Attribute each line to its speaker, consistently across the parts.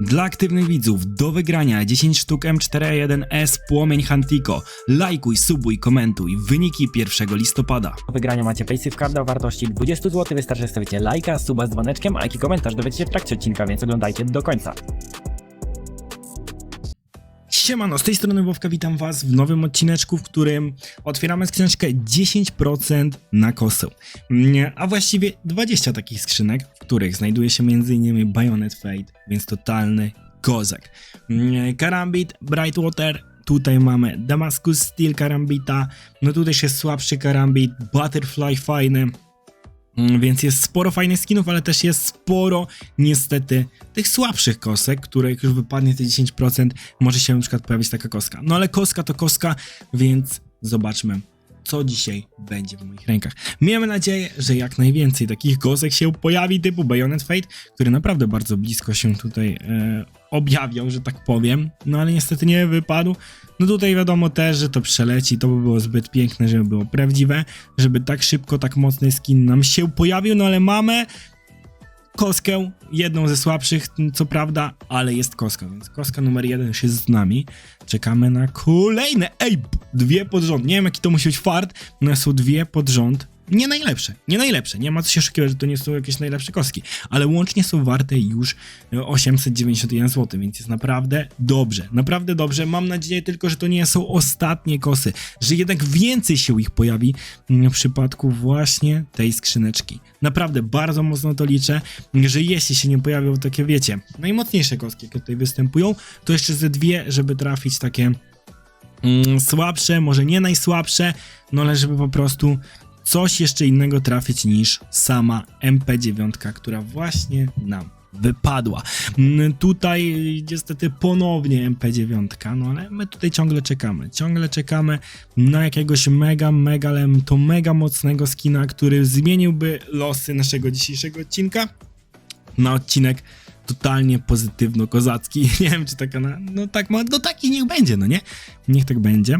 Speaker 1: Dla aktywnych widzów do wygrania 10 sztuk M4A1S Płomień Hantiko. Lajkuj, subuj, komentuj. Wyniki 1 listopada.
Speaker 2: Do wygrania macie Paysafe Card o wartości 20 zł. Wystarczy stawicie lajka, suba z dzwoneczkiem, a jaki komentarz dowiecie się w trakcie odcinka, więc oglądajcie do końca.
Speaker 1: Siemano, z tej strony Wowka, witam was w nowym odcineczku, w którym otwieramy skrzyneczkę 10% na kosę. Nie, A właściwie 20 takich skrzynek, w których znajduje się m.in. Bayonet Fate, więc totalny kozak. Nie, Karambit, Brightwater, tutaj mamy Damascus Steel Karambita, no tutaj jest słabszy Karambit, Butterfly fajny, Mm, Więc jest sporo fajnych skinów, ale też jest sporo niestety tych słabszych kosek, które jak już wypadnie te 10%, może się na przykład pojawić taka koska. No ale koska to koska, więc zobaczmy, co dzisiaj będzie w moich rękach. Miejmy nadzieję, że jak najwięcej takich kosek się pojawi typu Bayonet Fate, który naprawdę bardzo blisko się tutaj e, że tak powiem, no ale niestety nie wypadł. No tutaj wiadomo też, że to przeleci, to by było zbyt piękne, żeby było prawdziwe, żeby tak szybko, tak mocny skin nam się pojawił, no ale mamy koskę, jedną ze słabszych, co prawda, ale jest koska, więc koska numer jeden już jest z nami. Czekamy na kolejne, ej, dwie pod rząd, nie wiem jaki to musi być fart, no są dwie pod rząd. Nie najlepsze, nie najlepsze, nie ma co się oszukiwać, że to nie są jakieś najlepsze koski, ale łącznie są warte już e, 891 zł, więc jest naprawdę dobrze, naprawdę dobrze. Mam nadzieję tylko, że to nie są ostatnie kosy, że jednak więcej się ich pojawi mm, w przypadku właśnie tej skrzyneczki. Naprawdę bardzo mocno to liczę, że jeśli się nie pojawią takie, wiecie, najmocniejsze koski, jakie tutaj występują, to jeszcze ze dwie, żeby trafić takie mm, słabsze, może nie najsłabsze, no ale żeby po prostu coś jeszcze innego trafić niż sama MP9, która właśnie nam wypadła. Mm, Tutaj niestety ponownie MP9, no ale my tutaj ciągle czekamy. Ciągle czekamy na jakiegoś mega, mega, to mega mocnego skina, który zmieniłby losy naszego dzisiejszego odcinka na odcinek totalnie pozytywno-kozacki. Nie wiem, czy taka na... No tak, no taki niech będzie, no nie? Niech tak będzie.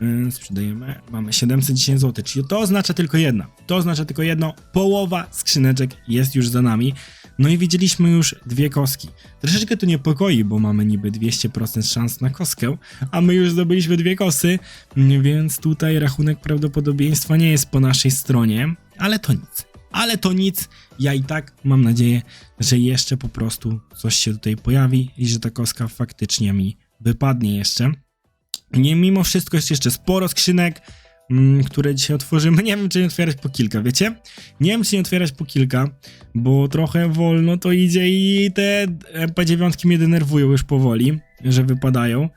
Speaker 1: Yy, sprzedajemy. Mamy 710 zł, czyli to oznacza tylko jedno. To oznacza tylko jedno. Połowa skrzyneczek jest już za nami. No i widzieliśmy już dwie koski. Troszeczkę to niepokoi, bo mamy niby 200% szans na koskę, a my już zdobyliśmy dwie kosy, więc tutaj rachunek prawdopodobieństwa nie jest po naszej stronie, ale to nic. Ale to nic, ja i tak mam nadzieję, że jeszcze po prostu coś się tutaj pojawi i że ta koska faktycznie mi wypadnie jeszcze. Nie, mimo wszystko jest jeszcze sporo skrzynek, mm, które dzisiaj otworzymy. Nie wiem, czy nie otwierać po kilka, wiecie? Nie wiem, czy nie otwierać po kilka, bo trochę wolno to idzie i te MP9 mnie denerwują już powoli, że wypadają.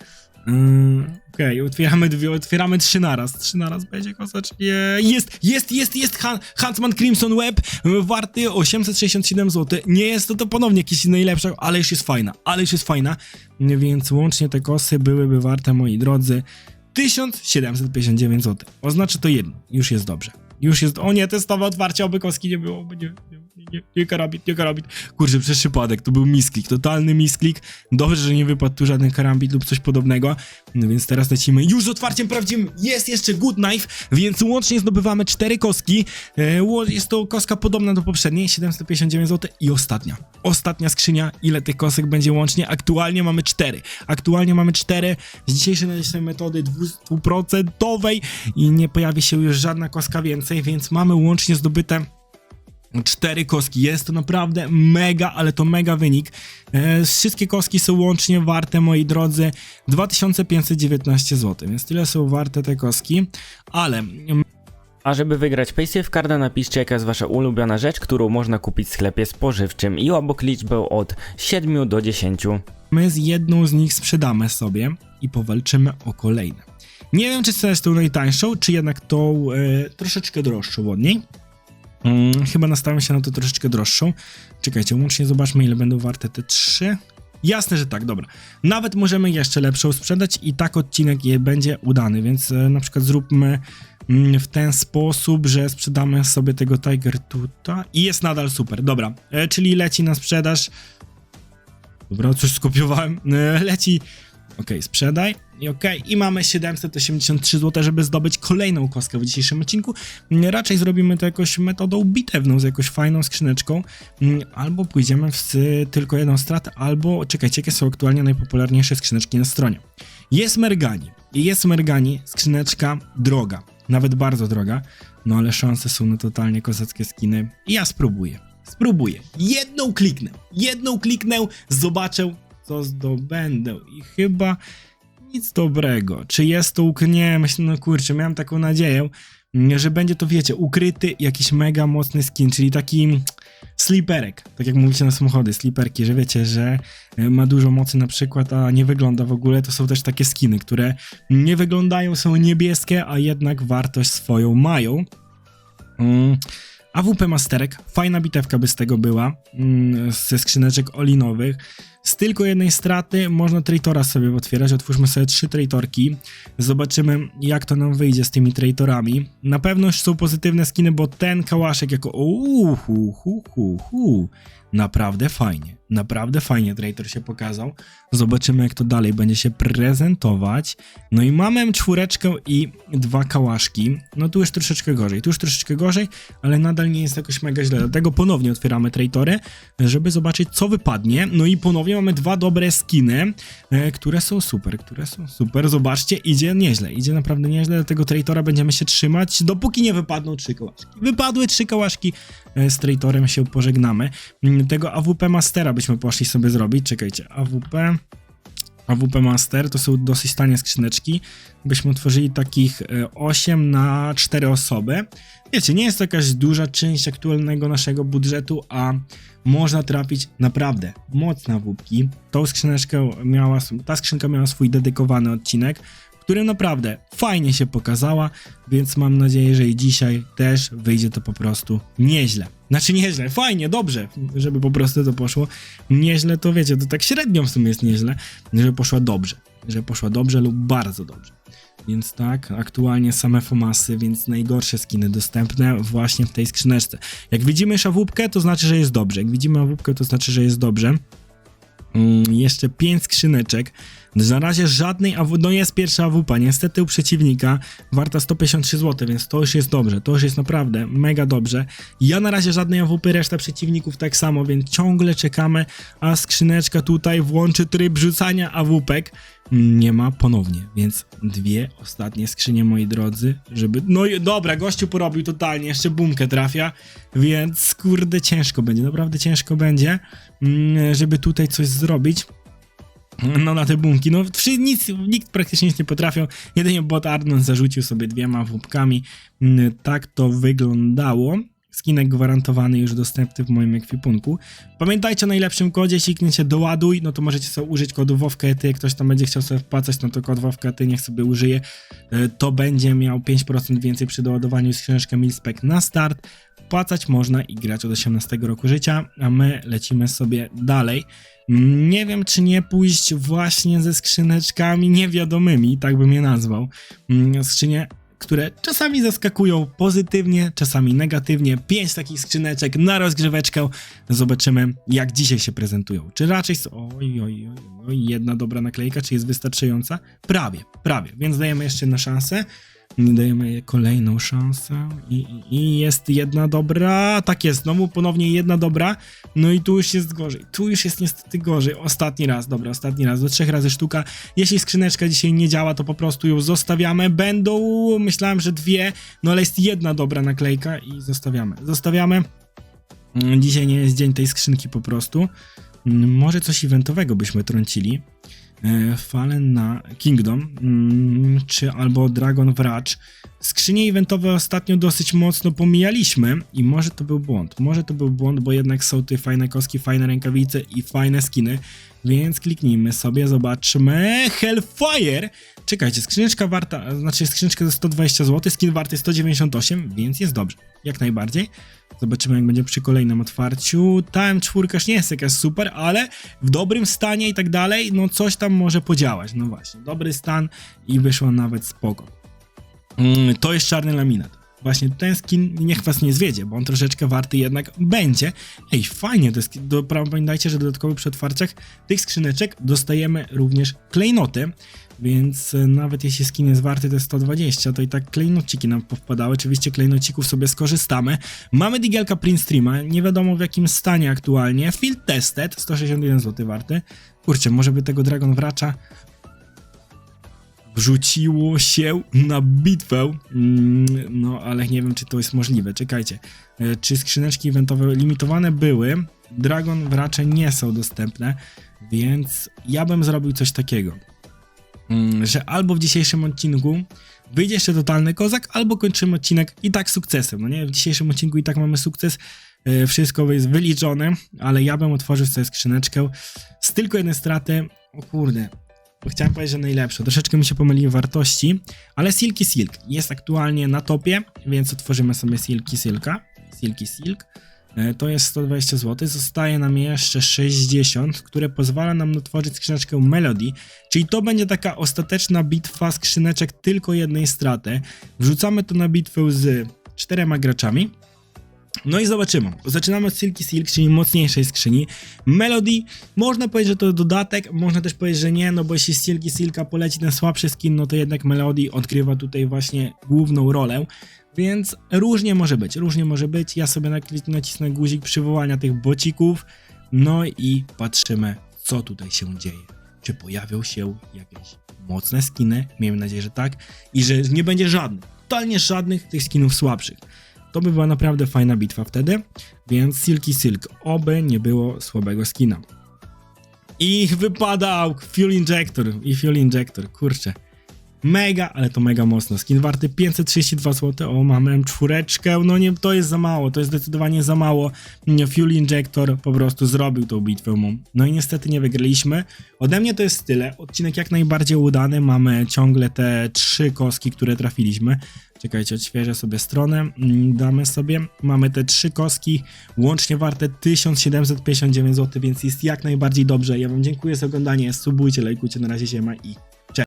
Speaker 1: Yy, Okej, otwieramy dwie, otwieramy trzy naraz. Trzy naraz będzie kosacznie. Jest, jest, jest, jest Han, Huntsman Crimson Web, warty 867 zł. Nie jest to, to ponownie jakiś najlepszy, ale już jest fajna, ale już jest fajna. Więc łącznie te kosy byłyby warte, moi drodzy, 1759 zł. Oznacza to jedno, już jest dobrze. Już jest. O nie, testowe otwarcie, oby koski nie było. Nie, nie, nie, nie, karambit, nie karambit. Kurczę, przez przypadek, to był misklik, totalny misklik. Dobrze, że nie wypadł tu żaden karambit lub coś podobnego. No więc teraz lecimy już z otwarciem prawdziwym. Jest jeszcze Good Knife, więc łącznie zdobywamy cztery koski. E, jest to koska podobna do poprzedniej, 759 zł. I ostatnia. Ostatnia skrzynia. Ile tych kosek będzie łącznie? Aktualnie mamy cztery. Aktualnie mamy cztery. Z dzisiejszej naszej metody 200% i nie pojawi się już żadna koska więcej, więc mamy łącznie zdobyte cztery koski. Jest to naprawdę mega, ale to mega wynik. E, wszystkie koski są łącznie warte, moi drodzy, 2519 zł, więc tyle są warte te koski, ale
Speaker 2: A żeby wygrać Paysafe Carda napiszcie jaka jest wasza ulubiona rzecz, którą można kupić w sklepie spożywczym i obok liczbę od 7 do 10.
Speaker 1: my z jedną z nich sprzedamy sobie i powalczymy o kolejne. Nie wiem, czy chcesz tą najtańszą, czy jednak tą e, troszeczkę droższą od niej. Mm, chyba nastawiam się na to troszeczkę droższą. Czekajcie, łącznie zobaczmy, ile będą warte te trzy. Jasne, że tak, dobra. Nawet możemy jeszcze lepszą sprzedać i tak odcinek je będzie udany, więc e, na przykład zróbmy mm, w ten sposób, że sprzedamy sobie tego Tiger tutaj i jest nadal super, dobra. E, czyli leci na sprzedaż Dobra, coś skopiowałem. E, Leci Okej, sprzedaj. I okej, i mamy 783 zł, żeby zdobyć kolejną kostkę w dzisiejszym odcinku. Raczej zrobimy to jakoś metodą bitewną, z jakąś fajną skrzyneczką. Mm, Albo pójdziemy w tylko jedną stratę, albo czekajcie, jakie są aktualnie najpopularniejsze skrzyneczki na stronie. Jest Mergani. Jest Mergani, skrzyneczka droga. Nawet bardzo droga. No ale szanse są na totalnie kozackie skiny. I ja spróbuję. Spróbuję. Jedną kliknę. Jedną kliknę, zobaczę, co zdobędę. I chyba nic dobrego. Czy jest to uk... Nie, myślę, no kurczę, miałem taką nadzieję, że będzie to, wiecie, ukryty jakiś mega mocny skin, czyli taki sliperek, tak jak mówicie na samochody, sliperki, że wiecie, że e, ma dużo mocy na przykład, a nie wygląda w ogóle, to są też takie skiny, które nie wyglądają, są niebieskie, a jednak wartość swoją mają. Mm. AWP Masterek, fajna bitewka by z tego była, mm, ze skrzyneczek olinowych. Z tylko jednej straty można traitora sobie otwierać. Otwórzmy sobie trzy traitorki. Zobaczymy, jak to nam wyjdzie z tymi traitorami. Na pewno są pozytywne skiny, bo ten kałaszek jako. Uuu, hu, hu, hu, hu. Naprawdę fajnie. Naprawdę fajnie traitor się pokazał. Zobaczymy, jak to dalej będzie się prezentować. No i mamy czwóreczkę i dwa kałaszki. No tu już troszeczkę gorzej. Tu już troszeczkę gorzej, ale nadal nie jest jakoś mega źle. Dlatego ponownie otwieramy traitory, żeby zobaczyć, co wypadnie. No i ponownie mamy dwa dobre skiny, e, które są super, które są super. Zobaczcie, idzie nieźle, idzie naprawdę nieźle. Dlatego traitora będziemy się trzymać, dopóki nie wypadną trzy kałaszki. Wypadły trzy kałaszki, e, z traitorem się pożegnamy. Mm, Tego AWP Mastera byśmy poszli sobie zrobić. Czekajcie, AWP. AWP Master to są dosyć tanie skrzyneczki. Byśmy otworzyli takich e, 8 na 4 osoby. Wiecie, nie jest to jakaś duża część aktualnego naszego budżetu, a można trafić naprawdę mocne wódki. Tą skrzyneczkę miała, ta skrzynka miała swój dedykowany odcinek, którym naprawdę fajnie się pokazała, więc mam nadzieję, że i dzisiaj też wyjdzie to po prostu nieźle. Znaczy nieźle, fajnie, dobrze, żeby po prostu to poszło. Nieźle to wiecie, to tak średnio w sumie jest nieźle, że poszła dobrze, że poszła dobrze lub bardzo dobrze. Więc tak, aktualnie same fomasy, więc najgorsze skiny dostępne właśnie w tej skrzyneczce. Jak widzimy szawupkę, to znaczy, że jest dobrze. Jak widzimy awupkę, to znaczy, że jest dobrze. Mm, jeszcze 5 skrzyneczek. Na razie żadnej AW... No jest pierwsza AWP, niestety u przeciwnika warta 153 zł, więc to już jest dobrze. To już jest naprawdę mega dobrze. Ja na razie żadnej AWP, reszta przeciwników tak samo, więc ciągle czekamy, a skrzyneczka tutaj włączy tryb rzucania AWPek. Nie ma ponownie, więc dwie ostatnie skrzynie, moi drodzy, żeby... No i dobra, gościu porobił totalnie, jeszcze bumkę trafia, więc kurde ciężko będzie, naprawdę ciężko będzie, mm, żeby tutaj coś zrobić. No na te bumki, no wszy- nic, nikt praktycznie nic nie potrafił, jedynie bot Arnold zarzucił sobie dwiema wupkami, Mm, tak to wyglądało. Skinek gwarantowany już dostępny w moim ekwipunku. Pamiętajcie o najlepszym kodzie, jeśli klikniecie doładuj, no to możecie sobie użyć kodu WOWKETY, jak ktoś tam będzie chciał sobie wpłacać, no to kod WOWKETY niech sobie użyje, E, to będzie miał 5% więcej przy doładowaniu skrzyneczkę Milspec na start. Wpłacać można i grać od 18 roku życia, a my lecimy sobie dalej. Nie wiem, czy nie pójść właśnie ze skrzyneczkami niewiadomymi, tak bym je nazwał. Mm, Skrzynie, które czasami zaskakują pozytywnie, czasami negatywnie. Pięć takich skrzyneczek na rozgrzeweczkę. Zobaczymy, jak dzisiaj się prezentują. Czy raczej. Oj, oj, oj, oj, jedna dobra naklejka, czy jest wystarczająca? Prawie, prawie. Więc dajemy jeszcze jedną szansę. Dajemy kolejną szansę i, i- i jest jedna dobra. Tak jest, znowu ponownie jedna dobra. No i tu już jest gorzej. Tu już jest niestety gorzej. Ostatni raz, dobra, ostatni raz. Do trzech razy sztuka. Jeśli skrzyneczka dzisiaj nie działa, to po prostu ją zostawiamy. Będą, myślałem, że dwie, no ale jest jedna dobra naklejka i zostawiamy. Zostawiamy. Mm, Dzisiaj nie jest dzień tej skrzynki po prostu. Mm, Może coś eventowego byśmy trącili. E, Fallen na Kingdom, mm, czy albo Dragon Wracz. Skrzynie eventowe ostatnio dosyć mocno pomijaliśmy i może to był błąd. Może to był błąd, bo jednak są tu fajne koski, fajne rękawice i fajne skiny. Więc kliknijmy sobie, zobaczmy. Hellfire! Czekajcie, skrzyneczka warta, znaczy skrzyneczka za 120 zł, skin warty 198, więc jest dobrze. Jak najbardziej. Zobaczymy, jak będzie przy kolejnym otwarciu. Ta M4 już nie jest jakaś super, ale w dobrym stanie i tak dalej, no coś tam może podziałać. No właśnie, dobry stan i wyszło nawet spoko. Mm, to jest czarny laminat. Właśnie ten skin niech was nie zwiedzie, bo on troszeczkę warty jednak będzie. Ej, fajnie, to jest, do, pamiętajcie, że dodatkowo przy otwarciach tych skrzyneczek dostajemy również klejnoty, więc e, nawet jeśli skin jest warty te 120, to i tak klejnociki nam powpadały. Oczywiście klejnocików sobie skorzystamy. Mamy Digielka Print Streama, nie wiadomo w jakim stanie aktualnie. Field Tested, 161 zł warty. Kurczę, może by tego Dragon Wracza wrzuciło się na bitwę. Mm, No, ale nie wiem, czy to jest możliwe. Czekajcie. E, Czy skrzyneczki eventowe limitowane były? Dragon Wracze nie są dostępne, więc ja bym zrobił coś takiego. Mm, Że albo w dzisiejszym odcinku wyjdzie jeszcze totalny kozak, albo kończymy odcinek i tak sukcesem. No nie, w dzisiejszym odcinku i tak mamy sukces. E, Wszystko jest wyliczone, ale ja bym otworzył sobie skrzyneczkę z tylko jednej straty. O kurde, chciałem powiedzieć, że najlepsze. Troszeczkę mi się pomyliły wartości, ale Silky Silk jest aktualnie na topie, więc otworzymy sobie Silky Silka. Silky Silk. E, To jest 120 zł. Zostaje nam jeszcze 60, które pozwala nam otworzyć skrzyneczkę Melody, czyli to będzie taka ostateczna bitwa skrzyneczek tylko jednej straty. Wrzucamy to na bitwę z czterema graczami. No i zobaczymy. Zaczynamy od Silky Silk, czyli mocniejszej skrzyni. Melody, można powiedzieć, że to dodatek, można też powiedzieć, że nie, no bo jeśli Silky Silka poleci ten słabszy skin, no to jednak Melody odgrywa tutaj właśnie główną rolę. Więc różnie może być, różnie może być. Ja sobie nacisnę guzik przywołania tych bocików, no i patrzymy, co tutaj się dzieje. Czy pojawią się jakieś mocne skiny? Miejmy nadzieję, że tak. I że nie będzie żadnych, totalnie żadnych tych skinów słabszych. To by była naprawdę fajna bitwa wtedy, więc Silky Silk, oby nie było słabego skina. I wypadał Fuel Injector i Fuel Injector, kurczę. Mega, ale to mega mocno. Skin warty 532 zł. O, mamy M4. No nie, to jest za mało, to jest zdecydowanie za mało. Nie, Fuel Injector po prostu zrobił tą bitwę mu. No i niestety nie wygraliśmy. Ode mnie to jest tyle. Odcinek jak najbardziej udany. Mamy ciągle te trzy kostki, które trafiliśmy. Czekajcie, odświeżę sobie stronę. Mm, Damy sobie. Mamy te trzy kostki, łącznie warte 1759 zł, więc jest jak najbardziej dobrze. Ja Wam dziękuję za oglądanie. Subujcie, lajkujcie. Na razie się ma i